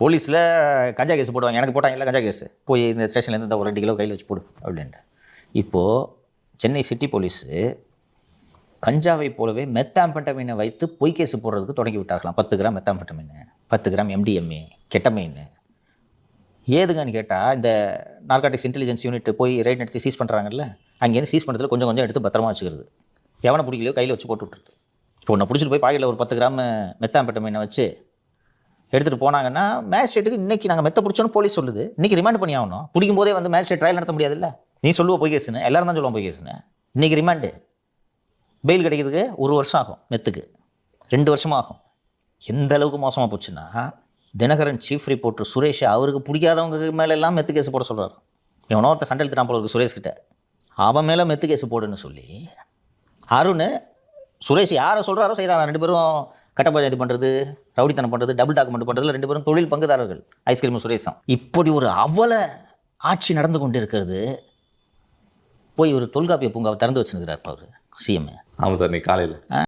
போலீஸில் கஞ்சா கேஸ் போடுவாங்க. எனக்கு போட்டாங்கல்ல கஞ்சா கேஸ். போய் இந்த ஸ்டேஷன்லேருந்து இந்த ஒரு ரெண்டு கிலோ கையில் வச்சு போடு அப்படின்ட்டு. இப்போது சென்னை சிட்டி போலீஸு கஞ்சாவை போலவே மெத்தாம்பட்டமீனை வைத்து பொய் கேஸ் போடுறதுக்கு தொடங்கி விட்டார்களாம். பத்து கிராம் மெத்தாம்பட்டமீன் பத்து கிராம் எம்டிஎம்ஏ கெட்டமைன் ஏதுங்கன்னு கேட்டால் இந்த நார்காட்டிக்ஸ் இன்டெலிஜென்ஸ் யூனிட் போய் ரைட் நடத்தி சீஸ் பண்ணுறாங்கல்ல அங்கேருந்து சீஸ் பண்ணுறதுல கொஞ்சம் கொஞ்சம் எடுத்து பத்திரமா வச்சுக்கிறது. எவனை பிடிக்கலையோ கையில் வச்சு போட்டு விட்டுருது இப்போ உன்னை பிடிச்சிட்டு போய் பாக்கெட்டில் ஒரு பத்து கிராம் மெத்தாம்பட்டமீனை வச்சு எடுத்துகிட்டு போனாங்கன்னா மேஜிஸ்ட்ரேட்டுக்கு இன்றைக்கி நாங்கள் மெத்த பிடிச்சோன்னு போலீஸ் சொல்லுது. இன்னைக்கு ரிமாண்ட் பண்ணி ஆகணும். பிடிக்கும் போதே வந்து மேஜிஸ்ட்ரேட் ட்ரையல் நடத்த முடியாதுல்ல? நீ சொல்லுவோம் போய் கேசுன்னு. எல்லாரும் தான் சொல்லுவோம் போய் கேசுன்னு. இன்னைக்கு ரிமாண்டு பெயில் கிடைக்கிறதுக்கு ஒரு வருஷம் ஆகும் மெத்துக்கு. ரெண்டு வருஷமும் ஆகும். எந்த அளவுக்கு மோசமாக போச்சுன்னா தினகரன் சீஃப் ரிப்போர்ட்டர் சுரேஷ் அவருக்கு பிடிக்காதவங்க மேலே எல்லாம் மெத்து கேஸ் போட சொல்கிறார் இவனோ ஒருத்தன் சண்டை எடுத்துட்டான் போல இருக்கு அவன் மேலே மெத்து கேஸ் போடுன்னு சொல்லி அருண் சுரேஷ் யாரை சொல்கிறாரோ செய்கிறாரா ரெண்டு பேரும் கட்ட பஞ்சாயத்து பண்ணுறது ரவுடித்தனம் பண்ணுறது டபுள் டாக்குமெண்ட் பண்ணுறதுல ரெண்டு பேரும் தொழில் பங்குதாரர்கள். ஐஸ்கிரீம் சுரேஷம். இப்படி ஒரு அவல ஆட்சி நடந்து கொண்டு இருக்கிறது போய் ஒரு தொல்காப்பிய பூங்காவை திறந்து வச்சுருக்கிறார் அவர் சிஎம் ஆமாம் சார் நீ காலையில்.